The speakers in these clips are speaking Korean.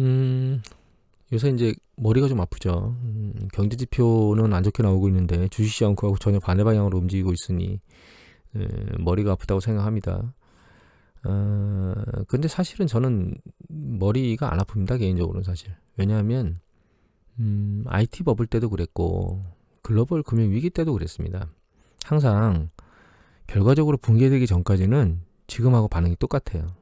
음, 요새 이제 머리가 좀 아프죠. 음, 경제 지표는 안 좋게 나오고 있는데 주식시장 그하고 전혀 반대 방향으로 움직이고 있으니 에, 머리가 아프다고 생각합니다. 어, 근데 사실은 저는 머리가 안 아픕니다, 개인적으로는 사실. 왜냐하면 음, IT 버블 때도 그랬고 글로벌 금융 위기 때도 그랬습니다. 항상 결과적으로 붕괴되기 전까지는 지금하고 반응이 똑같아요.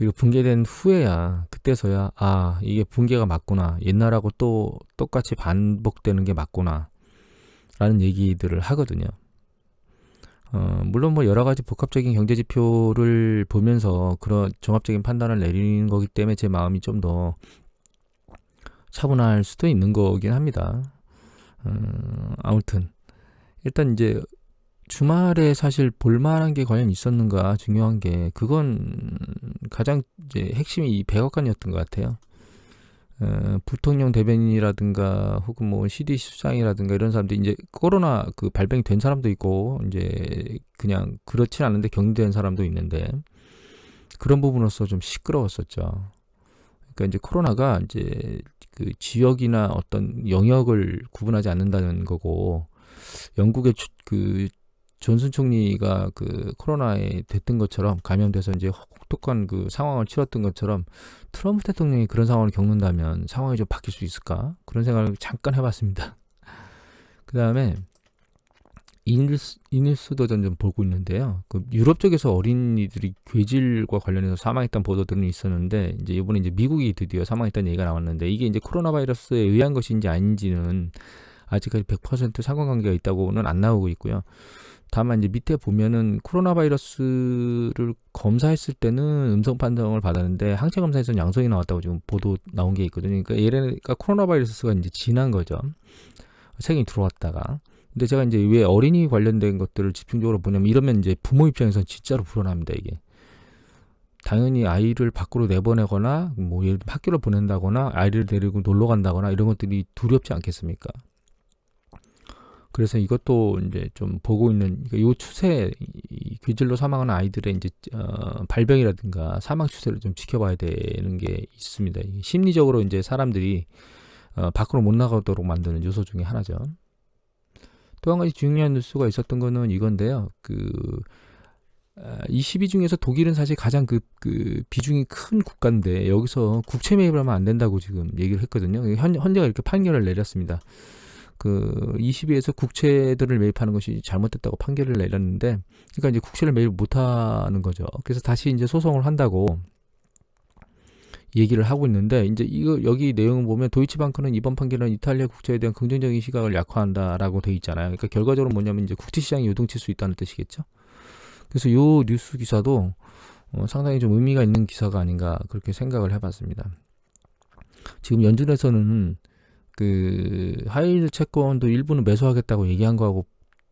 그리고 붕괴된 후에야 그때서야 아 이게 붕괴가 맞구나 옛날하고 또 똑같이 반복되는 게 맞구나 라는 얘기들을 하거든요. 어, 물론 뭐 여러 가지 복합적인 경제 지표를 보면서 그런 종합적인 판단을 내리는 거기 때문에 제 마음이 좀 더 차분할 수도 있는 거긴 합니다. 어, 아무튼 일단 이제 주말에 사실 볼만한 게 과연 있었는가 중요한 게 그건 가장 이제 핵심이 이 백악관이었던 것 같아요. 어, 부통령 대변인이라든가 혹은 뭐 CD 수장이라든가 이런 사람들이 이제 코로나 그 발병이 된 사람도 있고 이제 그냥 그렇진 않은데 격리된 사람도 있는데 그런 부분으로서 좀 시끄러웠었죠. 그러니까 이제 코로나가 이제 그 지역이나 어떤 영역을 구분하지 않는다는 거고 영국의 주, 그 존슨 총리가 그 코로나에 됐던 것처럼 감염돼서 이제 혹독한 그 상황을 치렀던 것처럼 트럼프 대통령이 그런 상황을 겪는다면 상황이 좀 바뀔 수 있을까? 그런 생각을 잠깐 해봤습니다. 그 다음에 이뉴스도 좀 보고 있는데요. 그 유럽 쪽에서 어린이들이 괴질과 관련해서 사망했다는 보도들은 있었는데 이제 이번에 이제 미국이 드디어 사망했다는 얘기가 나왔는데 이게 이제 코로나 바이러스에 의한 것인지 아닌지는 아직까지 100% 상관관계가 있다고는 안 나오고 있고요. 다만 이제 밑에 보면은 코로나 바이러스를 검사했을 때는 음성 판정을 받았는데 항체 검사에서는 양성이 나왔다고 지금 보도 나온 게 있거든요. 그러니까 얘네가 코로나 바이러스가 이제 지난 거죠. 세균이 들어왔다가. 근데 제가 이제 왜 어린이 관련된 것들을 집중적으로 보냐면 이러면 이제 부모 입장에서는 진짜로 불안합니다, 이게. 당연히 아이를 밖으로 내보내거나 뭐 예를 학교를 보낸다거나 아이를 데리고 놀러 간다거나 이런 것들이 두렵지 않겠습니까? 그래서 이것도 이제 좀 보고 있는 그러니까 요 추세 이 괴질로 사망하는 아이들의 이제 어, 발병이라든가 사망 추세를 좀 지켜봐야 되는 게 있습니다. 심리적으로 이제 사람들이 어, 밖으로 못 나가도록 만드는 요소 중에 하나죠. 또 한 가지 중요한 뉴스가 있었던 거는 이건데요. 그22 아, 중에서 독일은 사실 가장 그, 그 비중이 큰 국가인데 여기서 국채 매입을 하면 안 된다고 지금 얘기를 했거든요. 현, 현재가 이렇게 판결을 내렸습니다. 그 22에서 국채들을 매입하는 것이 잘못됐다고 판결을 내렸는데 그러니까 이제 국채를 매입 못 하는 거죠. 그래서 다시 이제 소송을 한다고 얘기를 하고 있는데 이제 이거 여기 내용을 보면 도이치방크는 이번 판결은 이탈리아 국채에 대한 긍정적인 시각을 약화한다라고 돼 있잖아요. 그러니까 결과적으로 뭐냐면 이제 국제 시장이 요동칠 수 있다는 뜻이겠죠. 그래서 요 뉴스 기사도 어, 상당히 좀 의미가 있는 기사가 아닌가 그렇게 생각을 해봤습니다. 지금 연준에서는 그 하이힐 채권도 일부는 매수하겠다고 얘기한 거하고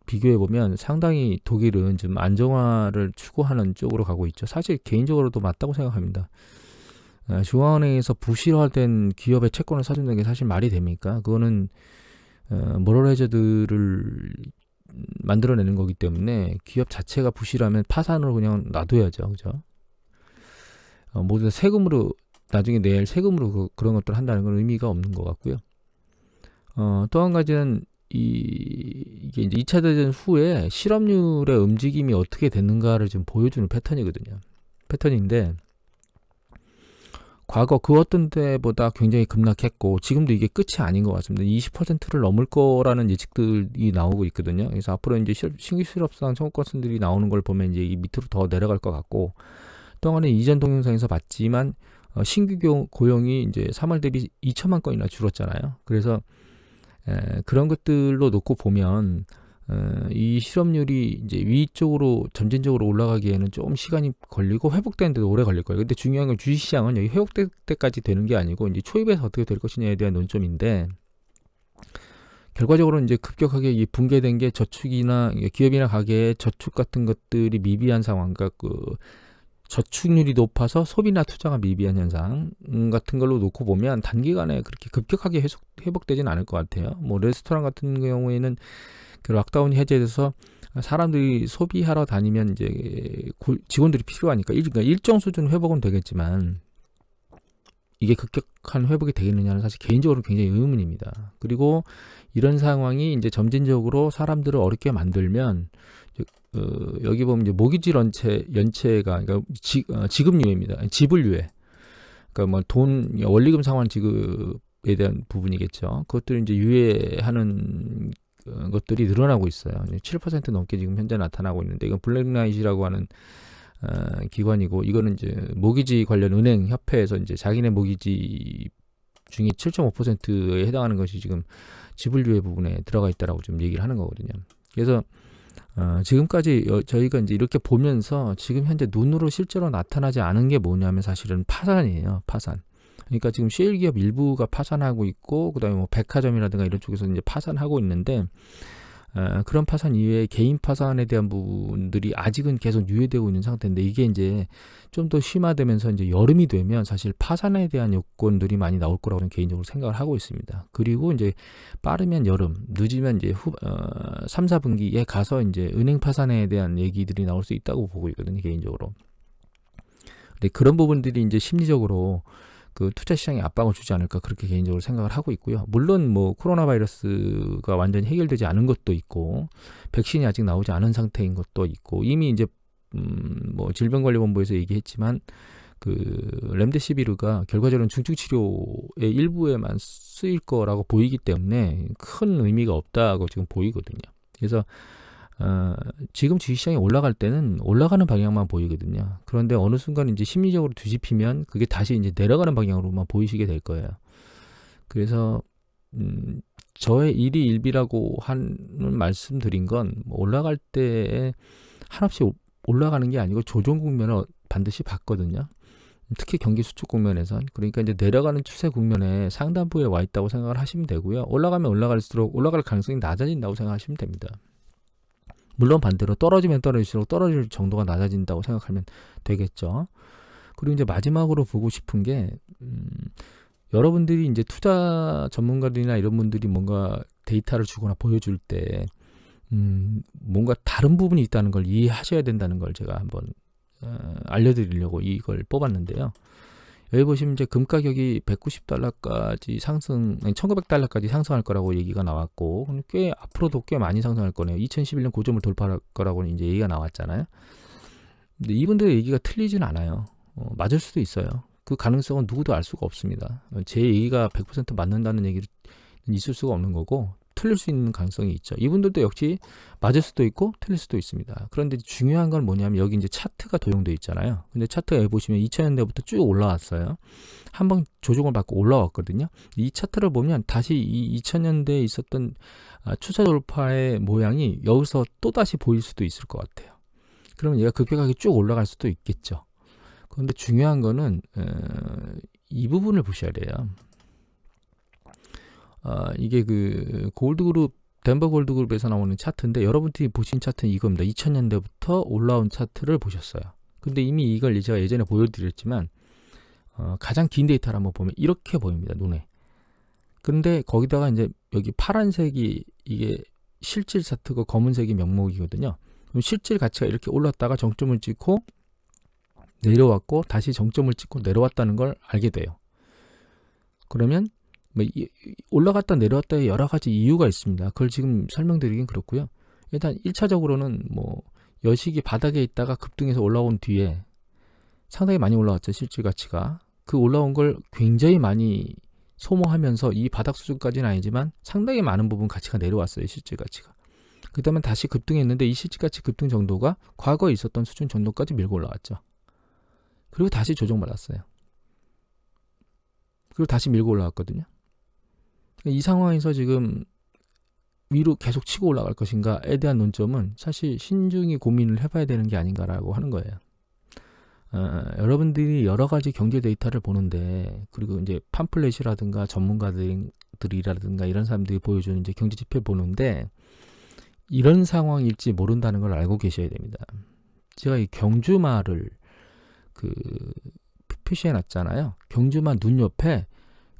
비교해 보면 상당히 독일은 좀 안정화를 추구하는 쪽으로 가고 있죠. 사실 개인적으로도 맞다고 생각합니다. 아, 중앙은행에서 부실화된 기업의 채권을 사준다는 게 사실 말이 됩니까? 그거는 어, 모럴해저들을 만들어내는 거기 때문에 기업 자체가 부실하면 파산으로 그냥 놔둬야죠, 그죠? 어, 모두 다 세금으로 나중에 낼 세금으로 그, 그런 것들 을 한다는 건 의미가 없는 것 같고요. 어, 또 한 가지는 이, 이게 이제 2차 대전 후에 실업률의 움직임이 어떻게 됐는가를 좀 보여주는 패턴이거든요. 패턴인데, 과거 그 어떤 때보다 굉장히 급락했고, 지금도 이게 끝이 아닌 것 같습니다. 20%를 넘을 거라는 예측들이 나오고 있거든요. 그래서 앞으로 이제 신규 실업상 청구권들이 나오는 걸 보면 이제 이 밑으로 더 내려갈 것 같고, 또 하나는 이전 동영상에서 봤지만, 어, 신규 고용이 이제 3월 대비 2천만 건이나 줄었잖아요. 그래서 에, 그런 것들로 놓고 보면 어, 이 실업률이 이제 위쪽으로 점진적으로 올라가기에는 좀 시간이 걸리고 회복되는데도 오래 걸릴 거예요. 근데 중요한 건 주식시장은 여기 회복될 때까지 되는 게 아니고 이제 초입에서 어떻게 될 것이냐에 대한 논점인데 결과적으로 이제 급격하게 이 붕괴된 게 저축이나 기업이나 가게의 저축 같은 것들이 미비한 상황, 그러니까 그 저축률이 높아서 소비나 투자가 미비한 현상 같은 걸로 놓고 보면 단기간에 그렇게 급격하게 회복, 회복되지는 않을 것 같아요. 뭐 레스토랑 같은 경우에는 그 락다운이 해제돼서 사람들이 소비하러 다니면 이제 직원들이 필요하니까 그러니까 일정 수준 회복은 되겠지만 이게 급격한 회복이 되겠느냐는 사실 개인적으로 굉장히 의문입니다. 그리고 이런 상황이 이제 점진적으로 사람들을 어렵게 만들면 어, 여기 보면 이제 모기지 연체 연체가 그러니까 지, 어, 지급유예입니다. 지불유예. 그러니까 뭐 돈 원리금 상환 지급에 대한 부분이겠죠. 그것들을 이제 유예하는 어, 것들이 늘어나고 있어요. 7% 넘게 지금 현재 나타나고 있는데 이건 블랙라이트라고 하는 어, 기관이고 이거는 이제 모기지 관련 은행 협회에서 이제 자기네 모기지 중에 7.5%에 해당하는 것이 지금 지불유예 부분에 들어가 있다라고 좀 얘기를 하는 거거든요. 그래서 어, 지금까지 여, 저희가 이제 이렇게 보면서 지금 현재 눈으로 실제로 나타나지 않은 게 뭐냐면 사실은 파산이에요. 파산. 그러니까 지금 셰일 기업 일부가 파산하고 있고 그다음에 뭐 백화점이라든가 이런 쪽에서 이제 파산하고 있는데 어, 그런 파산 이외에 개인 파산에 대한 부분들이 아직은 계속 유예되고 있는 상태인데 이게 이제 좀 더 심화되면서 이제 여름이 되면 사실 파산에 대한 요건들이 많이 나올 거라고 저는 개인적으로 생각을 하고 있습니다. 그리고 이제 빠르면 여름, 늦으면 이제 후, 어, 3, 4분기에 가서 이제 은행 파산에 대한 얘기들이 나올 수 있다고 보고 있거든요, 개인적으로. 근데 그런 부분들이 이제 심리적으로 그 투자 시장에 압박을 주지 않을까 그렇게 개인적으로 생각을 하고 있고요. 물론 뭐 코로나 바이러스가 완전히 해결되지 않은 것도 있고 백신이 아직 나오지 않은 상태인 것도 있고 이미 이제 음뭐 질병관리본부에서 얘기했지만 그 렘데시비르가 결과적으로는 중증 치료의 일부에만 쓰일 거라고 보이기 때문에 큰 의미가 없다고 지금 보이거든요. 그래서 어, 지금 주식시장이 올라갈 때는 올라가는 방향만 보이거든요. 그런데 어느 순간 이제 심리적으로 뒤집히면 그게 다시 이제 내려가는 방향으로만 보이시게 될 거예요. 그래서 음, 저의 일이 일비라고 하는 말씀드린 건뭐 올라갈 때 한없이 올라가는 게 아니고 조정 국면을 반드시 봤거든요. 특히 경기 수축 국면에선 그러니까 이제 내려가는 추세 국면에 상단부에 와 있다고 생각을 하시면 되고요. 올라가면 올라갈수록 올라갈 가능성이 낮아진다고 생각하시면 됩니다. 물론 반대로 떨어지면 떨어질수록 떨어질 정도가 낮아진다고 생각하면 되겠죠. 그리고 이제 마지막으로 보고 싶은 게 음, 여러분들이 이제 투자 전문가들이나 이런 분들이 뭔가 데이터를 주거나 보여줄 때 음, 뭔가 다른 부분이 있다는 걸 이해하셔야 된다는 걸 제가 한번 어, 알려드리려고 이걸 뽑았는데요. 여기 보시면 이제 금 가격이 190달러까지 상승, 아니 1900달러까지 상승할 거라고 얘기가 나왔고, 꽤 앞으로도 꽤 많이 상승할 거네요. 2011년 고점을 돌파할 거라고 이제 얘기가 나왔잖아요. 근데 이분들의 얘기가 틀리진 않아요. 어, 맞을 수도 있어요. 그 가능성은 누구도 알 수가 없습니다. 제 얘기가 100% 맞는다는 얘기는 있을 수가 없는 거고, 틀릴 수 있는 가능성이 있죠. 이분들도 역시 맞을 수도 있고 틀릴 수도 있습니다. 그런데 중요한 건 뭐냐면 여기 이제 차트가 도용되어 있잖아요. 근데 차트에 보시면 2000년대부터 쭉 올라왔어요. 한 번 조정을 받고 올라왔거든요. 이 차트를 보면 다시 이 2000년대에 있었던 아, 추세 돌파의 모양이 여기서 또 다시 보일 수도 있을 것 같아요. 그러면 얘가 급격하게 쭉 올라갈 수도 있겠죠. 그런데 중요한 거는 이 부분을 보셔야 돼요. 아, 이게 그 골드그룹 덴버 골드그룹에서 나오는 차트인데 여러분들이 보신 차트는 이겁니다. 2000년대부터 올라온 차트를 보셨어요. 근데 이미 이걸 제가 예전에 보여드렸지만 어, 가장 긴 데이터를 한번 보면 이렇게 보입니다. 눈에. 근데 거기다가 이제 여기 파란색이 이게 실질 차트고 검은색이 명목이거든요. 그럼 실질 가치가 이렇게 올랐다가 정점을 찍고 내려왔고 다시 정점을 찍고 내려왔다는 걸 알게 돼요. 그러면 뭐 올라갔다 내려왔다에 여러 가지 이유가 있습니다. 그걸 지금 설명드리긴 그렇고요. 일단 1차적으로는 뭐 여식이 바닥에 있다가 급등해서 올라온 뒤에 상당히 많이 올라왔죠. 실질 가치가. 그 올라온 걸 굉장히 많이 소모하면서 이 바닥 수준까지는 아니지만 상당히 많은 부분 가치가 내려왔어요. 실질 가치가. 그 다음에 다시 급등했는데 이 실질 가치 급등 정도가 과거에 있었던 수준 정도까지 밀고 올라왔죠. 그리고 다시 조정받았어요. 그리고 다시 밀고 올라왔거든요. 이 상황에서 지금 위로 계속 치고 올라갈 것인가에 대한 논점은 사실 신중히 고민을 해봐야 되는 게 아닌가라고 하는 거예요. 어, 여러분들이 여러 가지 경제 데이터를 보는데 그리고 이제 팜플렛이라든가 전문가들이라든가 이런 사람들이 보여주는 이제 경제 지표 보는데 이런 상황일지 모른다는 걸 알고 계셔야 됩니다. 제가 이 경주마를 그 표시해 놨잖아요. 경주마 눈 옆에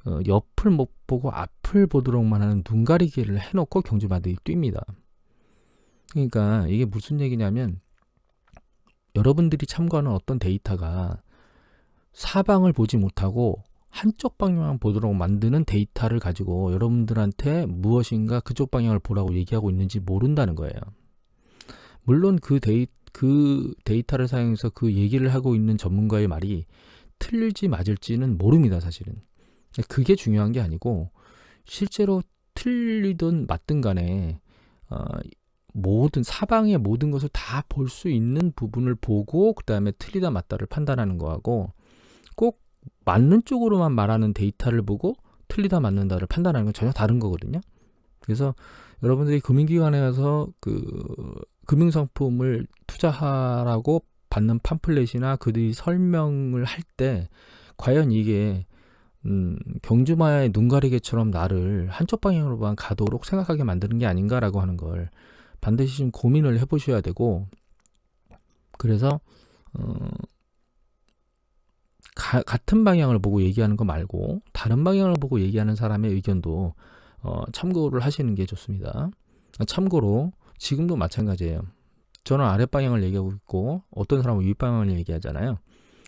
어, 옆을 못 보고 앞을 보도록만 하는 눈 가리개를 해놓고 경주마들이 뜁니다. 그러니까 이게 무슨 얘기냐면 여러분들이 참고하는 어떤 데이터가 사방을 보지 못하고 한쪽 방향만 보도록 만드는 데이터를 가지고 여러분들한테 무엇인가 그쪽 방향을 보라고 얘기하고 있는지 모른다는 거예요. 물론 그 데이 그 데이터를 사용해서 그 얘기를 하고 있는 전문가의 말이 틀릴지 맞을지는 모릅니다, 사실은. 그게 중요한 게 아니고 실제로 틀리든 맞든 간에 어, 모든 사방의 모든 것을 다 볼 수 있는 부분을 보고 그 다음에 틀리다 맞다를 판단하는 거하고 꼭 맞는 쪽으로만 말하는 데이터를 보고 틀리다 맞는다를 판단하는 건 전혀 다른 거거든요. 그래서 여러분들이 금융기관에 가서 그 금융상품을 투자하라고 받는 팜플렛이나 그들이 설명을 할 때 과연 이게 음, 경주마의 눈 가리개처럼 나를 한쪽 방향으로만 가도록 생각하게 만드는 게 아닌가라고 하는 걸 반드시 좀 고민을 해보셔야 되고 그래서 어, 가, 같은 방향을 보고 얘기하는 거 말고 다른 방향을 보고 얘기하는 사람의 의견도 어, 참고를 하시는 게 좋습니다. 참고로 지금도 마찬가지예요. 저는 아랫 방향을 얘기하고 있고 어떤 사람은 윗 방향을 얘기하잖아요.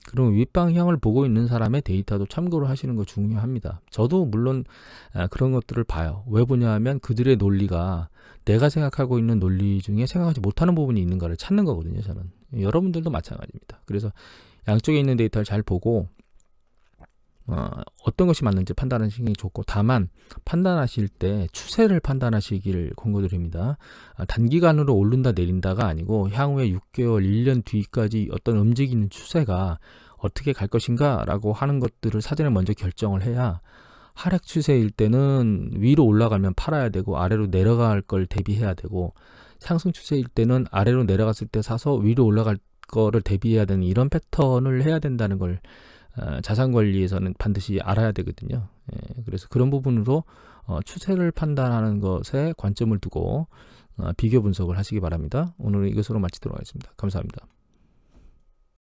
그럼 윗방향을 보고 있는 사람의 데이터도 참고를 하시는 거 중요합니다. 저도 물론 아, 그런 것들을 봐요. 왜 보냐 하면 그들의 논리가 내가 생각하고 있는 논리 중에 생각하지 못하는 부분이 있는가를 찾는 거거든요. 저는 여러분들도 마찬가지입니다. 그래서 양쪽에 있는 데이터를 잘 보고 어, 어떤 것이 맞는지 판단하시는 게 좋고 다만 판단하실 때 추세를 판단하시길 권고드립니다. 아, 단기간으로 오른다 내린다가 아니고 향후에 6개월, 1년 뒤까지 어떤 움직이는 추세가 어떻게 갈 것인가라고 하는 것들을 사전에 먼저 결정을 해야 하락 추세일 때는 위로 올라가면 팔아야 되고 아래로 내려갈 걸 대비해야 되고 상승 추세일 때는 아래로 내려갔을 때 사서 위로 올라갈 거를 대비해야 되는 이런 패턴을 해야 된다는 걸 어, 자산 관리에서는 반드시 알아야 되거든요. 예, 그래서 그런 부분으로 어, 추세를 판단하는 것에 관점을 두고 어, 비교 분석을 하시기 바랍니다. 오늘 이것으로 마치도록 하겠습니다. 감사합니다.